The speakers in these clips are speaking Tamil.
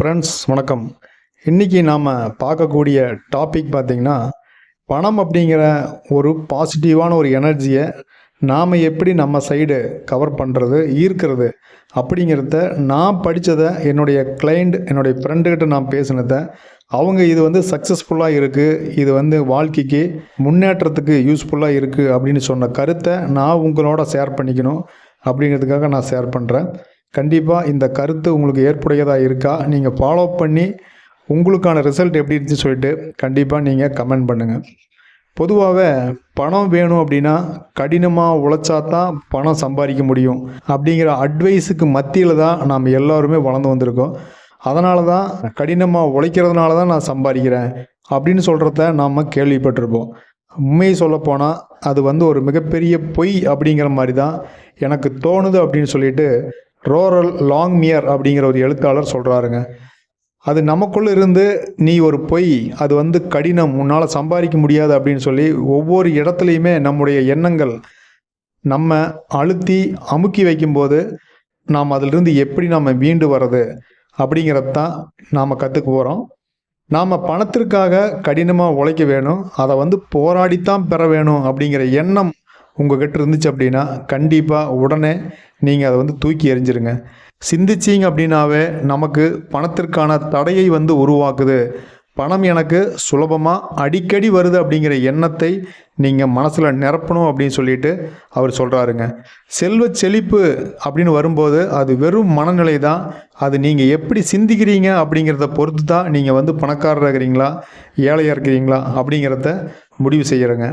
ஃப்ரெண்ட்ஸ் வணக்கம். இன்றைக்கி நாம் பார்க்கக்கூடிய டாபிக் பார்த்திங்கன்னா பணம் அப்படிங்கிற ஒரு பாசிட்டிவான ஒரு எனர்ஜியை நாம் எப்படி நம்ம சைடு கவர் பண்ணுறது ஈர்க்கிறது அப்படிங்கிறத நான் படித்ததை என்னுடைய கிளைண்ட் என்னுடைய ஃப்ரெண்டுக்கிட்ட நான் பேசினதை அவங்க இது வந்து சக்ஸஸ்ஃபுல்லாக இருக்குது இது வந்து வாழ்க்கைக்கு முன்னேற்றத்துக்கு யூஸ்ஃபுல்லாக இருக்குது அப்படின்னு சொன்ன கருத்தை நான் உங்களோட ஷேர் பண்ணிக்கணும் அப்படிங்கிறதுக்காக நான் ஷேர் பண்ணுறேன் கண்டிப்பாக இந்த கருத்து உங்களுக்கு ஏற்புடையதாக இருக்கா நீங்கள் ஃபாலோ பண்ணி உங்களுக்கான ரிசல்ட் எப்படி இருந்துச்சு சொல்லிட்டு கண்டிப்பாக நீங்கள் கமெண்ட் பண்ணுங்கள் பொதுவாகவே பணம் வேணும் அப்படின்னா கடினமாக உழைச்சா தான் பணம் சம்பாதிக்க முடியும். அப்படிங்கிற அட்வைஸுக்கு மத்தியில் தான் நாம் எல்லாருமே வளர்ந்து வந்திருக்கோம். அதனால தான் கடினமாக உழைக்கிறதுனால தான் நான் சம்பாதிக்கிறேன் அப்படின்னு சொல்கிறத நாம் கேள்விப்பட்டிருப்போம். உண்மையை சொல்லப்போனால் அது வந்து ஒரு மிகப்பெரிய பொய் அப்படிங்கிற மாதிரி தான் எனக்கு தோணுது அப்படின்னு சொல்லிட்டு ரோரல் லாங்மியர் அப்படிங்கிற ஒரு எழுத்தாளர் சொல்கிறாருங்க அது நமக்குள்ள இருந்து நீ ஒரு பொய் அது வந்து கடினம் உன்னால் சம்பாதிக்க முடியாது அப்படின்னு சொல்லி ஒவ்வொரு இடத்துலையுமே நம்முடைய எண்ணங்கள் நம்ம அழுத்தி அமுக்கி வைக்கும்போது நாம் அதிலிருந்து எப்படி நாம் மீண்டு வர்றது அப்படிங்கிறது தான் நாம் கற்றுக்க போகிறோம் நாம் பணத்திற்காக கடினமாக உழைக்க வேணும். அதை வந்து போராடித்தான் பெற வேணும் அப்படிங்கிற எண்ணம் உங்ககிட்ட இருந்துச்சு அப்படின்னா கண்டிப்பாக உடனே நீங்கள் அதை வந்து தூக்கி எறிஞ்சிருங்க. சிந்திச்சிங்க அப்படின்னாவே நமக்கு பணத்திற்கான தடையை வந்து உருவாக்குது. பணம் எனக்கு சுலபமாக அடிக்கடி வருது அப்படிங்கிற எண்ணத்தை நீங்கள் மனசில் நிரப்பணும் அப்படின்னு சொல்லிட்டு அவர் சொல்கிறாருங்க செல்வ செழிப்பு அப்படின்னு வரும்போது அது வெறும் மனநிலை தான். அது நீங்கள் எப்படி சிந்திக்கிறீங்க அப்படிங்கிறத பொறுத்து தான் நீங்கள் வந்து பணக்காரராக இருக்கிறீங்களா ஏழையாக இருக்கிறீங்களா அப்படிங்கிறத முடிவு செய்கிறேங்க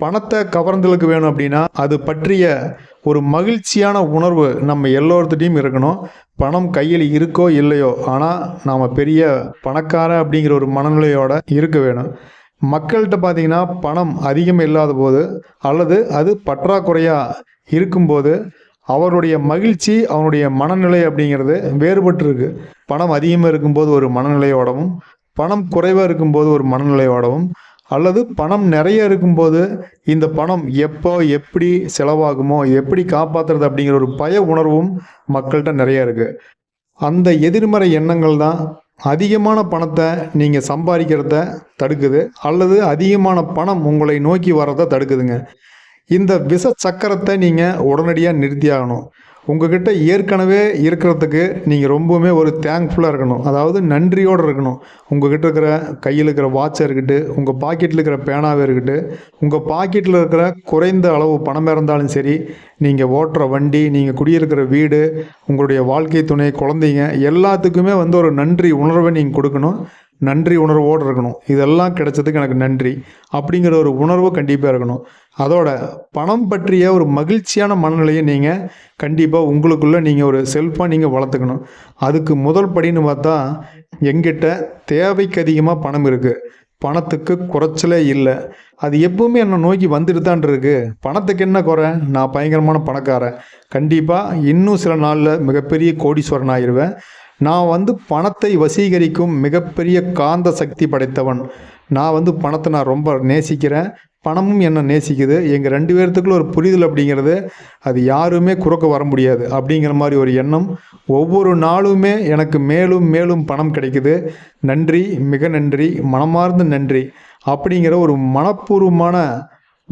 பணத்தை கவர்ந்தலுக்கு வேணும் அப்படின்னா அது பற்றிய ஒரு மகிழ்ச்சியான உணர்வு நம்ம எல்லோருத்திட்டையும் இருக்கணும். பணம் கையில் இருக்கோ இல்லையோ ஆனால் நாம் பெரிய பணக்கார அப்படிங்கிற ஒரு மனநிலையோட இருக்க வேணும். மக்கள்கிட்ட பார்த்தீங்கன்னா பணம் அதிகம் இல்லாத போது அல்லது அது பற்றாக்குறையாக இருக்கும்போது அவருடைய மகிழ்ச்சி அவனுடைய மனநிலை அப்படிங்கிறது வேறுபட்டிருக்கு. பணம் அதிகமாக இருக்கும்போது ஒரு மனநிலையோடவும் பணம் குறைவாக இருக்கும்போது ஒரு மனநிலையோடவும் அல்லது பணம் நிறைய இருக்கும்போது இந்த பணம் எப்போ எப்படி செலவாகுமோ எப்படி காப்பாற்றுறது அப்படிங்கிற ஒரு பய உணர்வும் மக்கள்கிட்ட நிறைய இருக்குது அந்த எதிர்மறை எண்ணங்கள் தான் அதிகமான பணத்தை நீங்கள் சம்பாதிக்கிறத தடுக்குது அல்லது அதிகமான பணம் உங்களை நோக்கி வர்றதை தடுக்குதுங்க. இந்த விஷ சக்கரத்தை நீங்கள் உடனடியாக நிறுத்தியாகணும். உங்ககிட்ட ஏற்கனவே இருக்கிறதுக்கு நீங்கள் ரொம்பவுமே ஒரு தேங்க்ஃபுல்லாக இருக்கணும். அதாவது நன்றியோடு இருக்கணும். உங்ககிட்ட இருக்கிற கையில் இருக்கிற வாட்சாக இருக்கட்டு உங்கள் பாக்கெட்டில் இருக்கிற பேனாவே இருக்கட்டு உங்கள் பாக்கெட்டில் இருக்கிற குறைந்த அளவு பணம் இருந்தாலும் சரி நீங்கள் ஓட்டுற வண்டி நீங்கள் குடியிருக்கிற வீடு உங்களுடைய வாழ்க்கை துணை குழந்தைங்க எல்லாத்துக்குமே வந்து ஒரு நன்றி உணர்வை நீங்கள் கொடுக்கணும். நன்றி உணர்வோடு இருக்கணும். இதெல்லாம் கிடைச்சதுக்கு எனக்கு நன்றி. அப்படிங்கிற ஒரு உணர்வு கண்டிப்பாக இருக்கணும். அதோட பணம் பற்றிய ஒரு மகிழ்ச்சியான மனநிலையை நீங்கள் கண்டிப்பாக உங்களுக்குள்ளே நீங்கள் ஒரு செல்ஃபாக நீங்கள் வளர்த்துக்கணும். அதுக்கு முதல் படின்னு பார்த்தா எங்கிட்ட தேவைக்கு அதிகமாக பணம் இருக்குது பணத்துக்கு குறைச்சலே இல்லை. அது எப்பவுமே என்னை நோக்கி வந்துட்டு தான் இருக்கு. பணத்துக்கு என்ன குறை? நான் பயங்கரமான பணக்காரன். கண்டிப்பாக இன்னும் சில நாளில் மிகப்பெரிய கோடீஸ்வரன் ஆயிடுவேன் நான் வந்து பணத்தை வசீகரிக்கும் மிகப்பெரிய காந்த சக்தி படைத்தவன். நான் வந்து பணத்தை நான் ரொம்ப நேசிக்கிறேன். பணமும் என்ன நேசிக்குது. எங்கள் ரெண்டு பேர்த்துக்குள்ள ஒரு புரிதல் அப்படிங்கிறது அது யாருமே குறுக்க வர முடியாது அப்படிங்கிற மாதிரி ஒரு எண்ணம். ஒவ்வொரு நாளுமே எனக்கு மேலும் மேலும் பணம் கிடைக்குது. நன்றி மிக நன்றி மனமார்ந்த நன்றி அப்படிங்கிற ஒரு மனப்பூர்வமான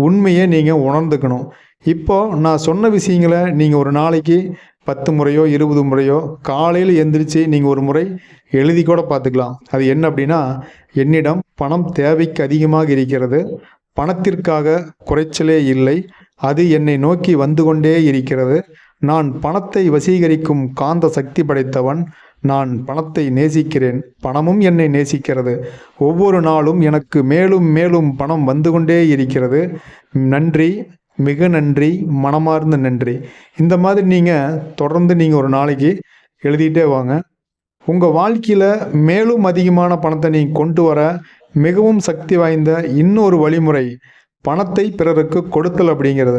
உண்மையை நீங்கள் உணர்ந்துக்கணும். இப்போ நான் சொன்ன விஷயங்களை நீங்கள் ஒரு நாளைக்கு பத்து முறையோ இருபது முறையோ காலையில் எந்திரிச்சு நீங்கள் ஒரு முறை எழுதி கூட பார்த்துக்கலாம். அது என்ன அப்படின்னா என்னிடம் பணம் தேவைக்கு அதிகமாக இருக்கிறது. பணத்திற்காக குறைச்சலே இல்லை. அது என்னை நோக்கி வந்து கொண்டே இருக்கிறது. நான் பணத்தை வசீகரிக்கும் காந்த சக்தி படைத்தவன். நான் பணத்தை நேசிக்கிறேன். பணமும் என்னை நேசிக்கிறது. ஒவ்வொரு நாளும் எனக்கு மேலும் மேலும் பணம் வந்து கொண்டே இருக்கிறது. நன்றி. மிக நன்றி மனமார்ந்த நன்றி. இந்த மாதிரி நீங்கள் தொடர்ந்து நீங்கள் ஒரு நாளைக்கு எழுதிட்டே வாங்க. உங்கள் வாழ்க்கையில் மேலும் அதிகமான பணத்தை நீங்கள் கொண்டு வர மிகவும் சக்தி வாய்ந்த இன்னொரு வழிமுறை பணத்தை பிறருக்கு கொடுத்தல் அப்படிங்கிறத.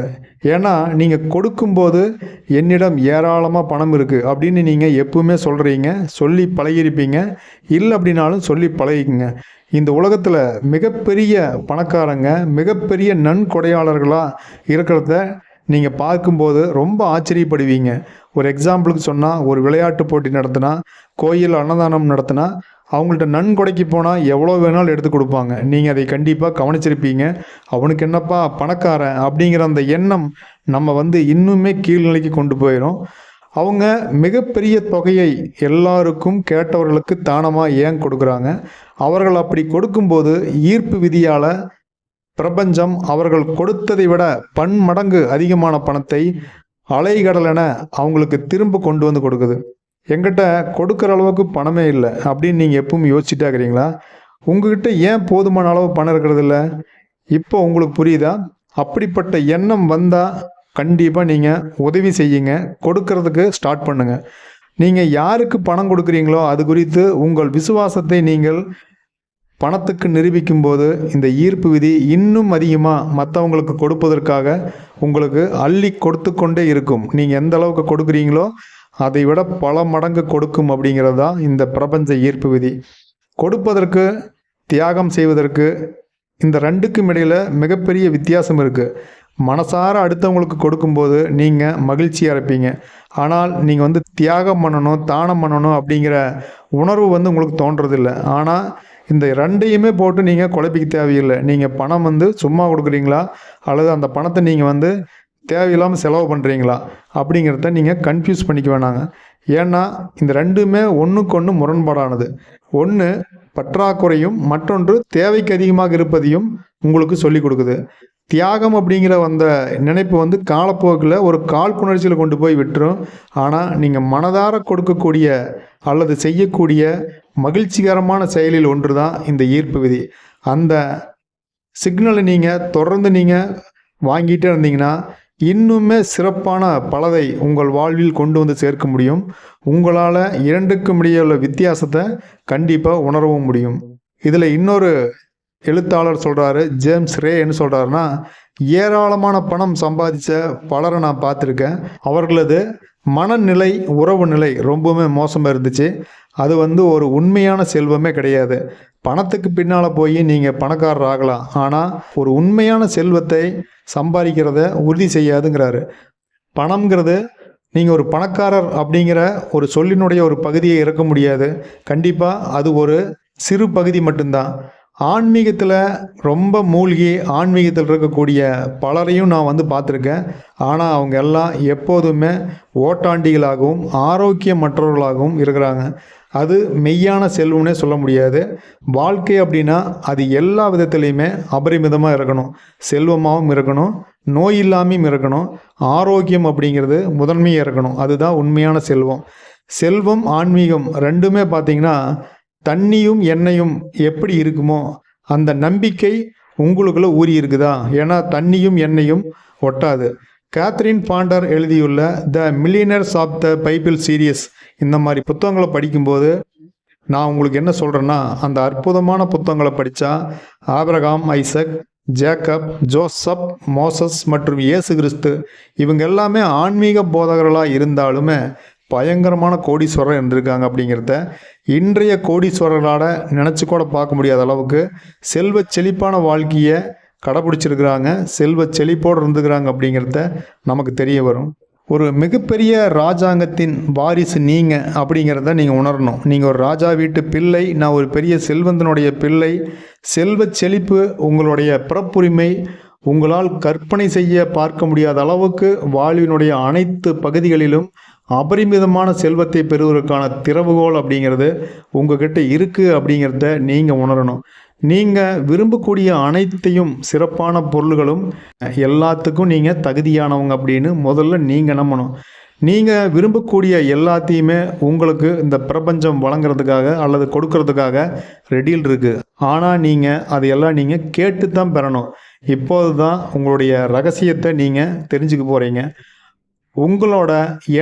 ஏன்னா நீங்கள் கொடுக்கும்போது என்னிடம் ஏராளமாக பணம் இருக்குது அப்படின்னு நீங்கள் எப்பவுமே சொல்கிறீங்க சொல்லி பழகிருப்பீங்க இல்லை அப்படின்னாலும் சொல்லி பழகிக்குங்க. இந்த உலகத்தில் மிகப்பெரிய பணக்காரங்க மிகப்பெரிய நன்கொடையாளர்களாக இருக்கிறத நீங்கள் பார்க்கும்போது ரொம்ப ஆச்சரியப்படுவீங்க. ஒரு எக்ஸாம்பிளுக்கு சொன்னால் ஒரு விளையாட்டு போட்டி நடத்தினா கோயில் அன்னதானம் நடத்தினா அவங்கள்ட்ட நன்கொடைக்கு போனால் எவ்வளோ வேணாலும் எடுத்து கொடுப்பாங்க. நீங்கள் அதை கண்டிப்பாக கவனிச்சிருப்பீங்க. அவனுக்கு என்னப்பா பணக்காரன் அப்படிங்கிற அந்த எண்ணம் நம்ம வந்து இன்னுமே கீழ்நிலைக்கு கொண்டு போயிடும் அவங்க மிகப்பெரிய தொகையை எல்லாருக்கும் கேட்டவர்களுக்கு தானமாக ஏன் கொடுக்குறாங்க? அவர்கள் அப்படி கொடுக்கும்போது ஈர்ப்பு விதியால் பிரபஞ்சம் அவர்கள் கொடுத்ததை விட பன்மடங்கு அதிகமான பணத்தை அலைகடலென அவங்களுக்கு திரும்ப கொண்டு வந்து கொடுக்குது. எங்கிட்ட கொடுக்குற அளவுக்கு பணமே இல்லை அப்படின்னு நீங்கள் எப்பவும் யோசிச்சுட்டே இருக்கிறீங்களா? உங்ககிட்ட ஏன் போதுமான அளவு பணம் இருக்கிறது இல்லை? இப்போ உங்களுக்கு புரியுதா? அப்படிப்பட்ட எண்ணம் வந்தால் கண்டிப்பாக நீங்கள் உதவி செய்யுங்க. கொடுக்கறதுக்கு ஸ்டார்ட் பண்ணுங்க. நீங்கள் யாருக்கு பணம் கொடுக்குறீங்களோ அது குறித்து உங்கள் விசுவாசத்தை நீங்கள் பணத்துக்கு நிரூபிக்கும் போது இந்த ஈர்ப்பு விதி இன்னும் அதிகமாக மற்றவங்களுக்கு கொடுப்பதற்காக உங்களுக்கு அள்ளி கொடுத்து கொண்டே இருக்கும். நீங்கள் எந்த அளவுக்கு கொடுக்குறீங்களோ அதை விட பல மடங்கு கொடுக்கும் அப்படிங்கிறது தான் இந்த பிரபஞ்ச ஈர்ப்பு விதி. கொடுப்பதற்கு தியாகம் செய்வதற்கு இந்த ரெண்டுக்கும் இடையில் மிகப்பெரிய வித்தியாசம் இருக்குது மனசார அடுத்தவங்களுக்கு கொடுக்கும்போது நீங்கள் மகிழ்ச்சியாக இருப்பீங்க. ஆனால் நீங்கள் வந்து தியாகம் பண்ணணும் தானம் பண்ணணும் அப்படிங்கிற உணர்வு வந்து உங்களுக்கு தோன்றதில்லை. ஆனால் இந்த ரெண்டையுமே போட்டு நீங்கள் குழப்பிக்க தேவையில்லை. நீங்கள் பணம் வந்து சும்மா கொடுக்குறீங்களா? அல்லது அந்த பணத்தை நீங்கள் வந்து தேவையில்லாமல் செலவு பண்ணுறீங்களா அப்படிங்கிறத நீங்கள் கன்ஃபியூஸ் பண்ணிக்க வேணாங்க. ஏன்னா இந்த ரெண்டுமே ஒன்றுக்கு ஒன்று முரண்பாடானது. ஒன்று பற்றாக்குறையும் மற்றொன்று தேவைக்கு அதிகமாக இருப்பதையும் உங்களுக்கு சொல்லி கொடுக்குது. தியாகம் அப்படிங்கிற அந்த நினைப்பு வந்து காலப்போக்கில் ஒரு காழ்ப்புணர்ச்சியில் கொண்டு போய் விட்டுரும். ஆனால் நீங்கள் மனதார கொடுக்கக்கூடிய அல்லது செய்யக்கூடிய மகிழ்ச்சிகரமான செயலில் ஒன்று தான் இந்த ஈர்ப்பு விதி. அந்த சிக்னலை நீங்கள் தொடர்ந்து நீங்கள் வாங்கிட்டே இருந்தீங்கன்னா இன்னுமே சிறப்பான பலதை உங்கள் வாழ்வில் கொண்டு வந்து சேர்க்க முடியும். உங்களால் இரண்டுக்கும் இடையே உள்ள வித்தியாசத்தை கண்டிப்பாக உணரவும் முடியும். இதில் இன்னொரு எழுத்தாளர் சொல்கிறாரு ஜேம்ஸ் ரே என்ன சொல்கிறாருன்னா ஏராளமான பணம் சம்பாதிச்ச பலரை நான் பார்த்துருக்கேன். அவர்களது மனநிலை உறவு நிலை ரொம்பவுமே மோசமாக இருந்துச்சு. அது வந்து ஒரு உண்மையான செல்வமே கிடையாது. பணத்துக்கு பின்னால் போய் நீங்கள் பணக்காரர் ஆகலாம். ஆனால் ஒரு உண்மையான செல்வத்தை சம்பாதிக்கிறத உறுதி செய்யாதுங்கிறாரு. பணம்ங்கிறது நீங்கள் ஒரு பணக்காரர் அப்படிங்கிற ஒரு சொல்லினுடைய ஒரு பகுதியை இறக்க முடியாது. கண்டிப்பாக அது ஒரு சிறு பகுதி மட்டும்தான். ஆன்மீகத்தில் ரொம்ப மூழ்கி ஆன்மீகத்தில் இருக்கக்கூடிய பலரையும் நான் வந்து பார்த்துருக்கேன். ஆனால் அவங்க எல்லாம் எப்போதுமே ஓட்டாண்டிகளாகவும் ஆரோக்கியமற்றவர்களாகவும் இருக்கிறாங்க. அது மெய்யான செல்வம்னே சொல்ல முடியாது. வாழ்க்கை அப்படின்னா அது எல்லா விதத்துலேயுமே அபரிமிதமாக இருக்கணும். செல்வமாகவும் இருக்கணும். நோய் இல்லாமையும் இருக்கணும். ஆரோக்கியம் அப்படிங்கிறது முதன்மையாக இருக்கணும். அதுதான் உண்மையான செல்வம். செல்வம் ஆன்மீகம் ரெண்டுமே பார்த்தீங்கன்னா தண்ணியும் எண்ணெயும் எப்படி இருக்குமோ அந்த நம்பிக்கை உங்களுக்குள்ளே ஊறி இருக்குதா? ஏன்னா தண்ணியும் எண்ணெயும் ஒட்டாது. கேத்ரின் பாண்டர் எழுதியுள்ள the millionaires of the Bible series இந்த மாதிரி புத்தகங்களை படிக்கும்போது நான் உங்களுக்கு என்ன சொல்கிறேன்னா அந்த அற்புதமான புத்தகங்களை படித்தா Abraham Isaac Jacob Joseph Moses மற்றும் இயேசு கிறிஸ்து இவங்க எல்லாமே ஆன்மீக போதகர்களாக இருந்தாலுமே பயங்கரமான கோடீஸ்வரர் இருந்திருக்காங்க அப்படிங்கிறத இன்றைய கோடீஸ்வரர்களால் நினச்சி கூட பார்க்க முடியாத அளவுக்கு செல்வ செழிப்பான வாழ்க்கையை கடைபிடிச்சிருக்கிறாங்க செல்வ செழிப்போடு இருந்துக்கிறாங்க அப்படிங்கிறத நமக்கு தெரிய வரும். ஒரு மிகப்பெரிய ராஜாங்கத்தின் வாரிசு நீங்கள் அப்படிங்கிறத நீங்கள் உணரணும். நீங்கள் ஒரு ராஜா வீட்டு பிள்ளை நான் ஒரு பெரிய செல்வந்தனுடைய பிள்ளை செல்வ செழிப்பு உங்களுடைய பிறப்புரிமை உங்களால் கற்பனை செய்ய பார்க்க முடியாத அளவுக்கு வாழ்வினுடைய அனைத்து பகுதிகளிலும் அபரிமிதமான செல்வத்தை பெறுவதற்கான திறவுகோல் அப்படிங்கிறது உங்ககிட்ட இருக்குது அப்படிங்கிறத நீங்கள் உணரணும். நீங்கள் விரும்பக்கூடிய அனைத்தையும் சிறப்பான பொருள்களும் எல்லாத்துக்கும் நீங்கள் தகுதியானவங்க அப்படின்னு முதல்ல நீங்கள் நம்பணும். நீங்கள் விரும்பக்கூடிய எல்லாத்தையுமே உங்களுக்கு இந்த பிரபஞ்சம் வழங்குறதுக்காக அல்லது கொடுக்கறதுக்காக ரெடியில் இருக்குது ஆனால் நீங்கள் அதையெல்லாம் நீங்கள் கேட்டு தான் பெறணும். இப்போது தான் உங்களுடைய ரகசியத்தை நீங்கள் தெரிஞ்சுக்க போகிறீங்க உங்களோட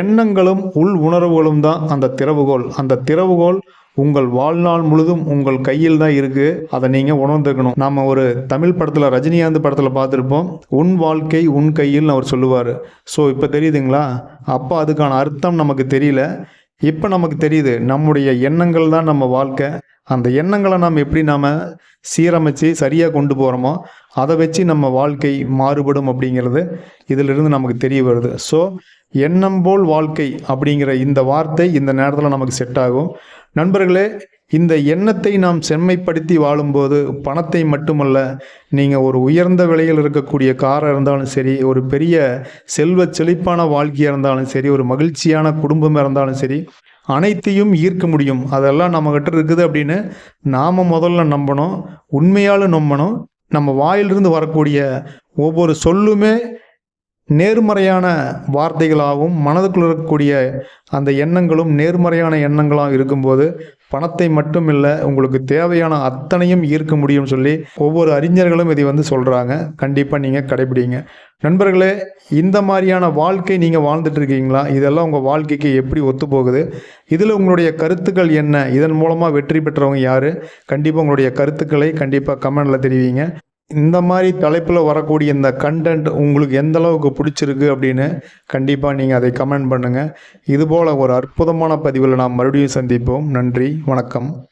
எண்ணங்களும் உள் உணர்வுகளும் தான் அந்த திறவுகோல். அந்த திறவுகோல் உங்கள் வாழ்நாள் முழுதும் உங்கள் கையில் தான் இருக்குது அதை நீங்கள் உணர்ந்துக்கணும். நாம் ஒரு தமிழ் படத்தில் ரஜினிகாந்த் படத்தில் பார்த்துருப்போம். உன் வாழ்க்கை உன் கையில் அவர் சொல்லுவார். ஸோ இப்போ தெரியுதுங்களா? அப்போ அதுக்கான அர்த்தம் நமக்கு தெரியல. இப்போ நமக்கு தெரியுது நம்முடைய எண்ணங்கள் தான் நம்ம வாழ்க்கை. அந்த எண்ணங்களை நாம் எப்படி நாம் சீரமைச்சு சரியாக கொண்டு போகிறோமோ அதை வச்சு நம்ம வாழ்க்கை மாறுபடும் அப்படிங்கிறது இதிலிருந்து நமக்கு தெரிய வருது. ஸோ எண்ணம் போல் வாழ்க்கை அப்படிங்கிற இந்த வார்த்தை இந்த நேரத்தில் நமக்கு செட் ஆகும். நண்பர்களே இந்த எண்ணத்தை நாம் செம்மைப்படுத்தி வாழும்போது பணத்தை மட்டுமல்ல நீங்கள் ஒரு உயர்ந்த விலையில் இருக்கக்கூடிய காராக இருந்தாலும் சரி ஒரு பெரிய செல்வ செழிப்பான வாழ்க்கையாக இருந்தாலும் சரி ஒரு மகிழ்ச்சியான குடும்பமாக இருந்தாலும் சரி அனைத்தையும் ஈர்க்க முடியும். அதெல்லாம் நம்மக்கிட்ட இருக்குது அப்படின்னு நாம் முதல்ல நம்பணும் உண்மையாலும் நம்பணும். நம்ம வாயிலிருந்து வரக்கூடிய ஒவ்வொரு சொல்லுமே நேர்மறையான வார்த்தைகளாகவும் மனதுக்குள்ள இருக்கக்கூடிய அந்த எண்ணங்களும் நேர்மறையான எண்ணங்களாகவும் இருக்கும்போது பணத்தை மட்டும் இல்லை உங்களுக்கு தேவையான அத்தனையும் ஈர்க்க முடியும்னு சொல்லி ஒவ்வொரு அறிஞர்களும் இதை வந்து சொல்கிறாங்க கண்டிப்பாக நீங்கள் கடைபிடிங்க. நண்பர்களே இந்த மாதிரியான வாழ்க்கை நீங்கள் வாழ்ந்துட்டு இருக்கீங்களா? இதெல்லாம் உங்கள் வாழ்க்கைக்கு எப்படி ஒத்து போகுது இதில் உங்களுடைய கருத்துக்கள் என்ன? இதன் மூலமாக வெற்றி பெற்றவங்க யார்? கண்டிப்பாக உங்களுடைய கருத்துக்களை கண்டிப்பாக கமெண்டில் தெரிவிங்க. இந்த மாதிரி தலைப்பில் வரக்கூடிய இந்த கண்டென்ட் உங்களுக்கு எந்த அளவுக்கு பிடிச்சிருக்கு அப்படின்னு கண்டிப்பாக நீங்கள் அதை கமெண்ட் பண்ணுங்கள் இதுபோல் ஒரு அற்புதமான பதிவில் நாம் மறுபடியும் சந்திப்போம். நன்றி வணக்கம்.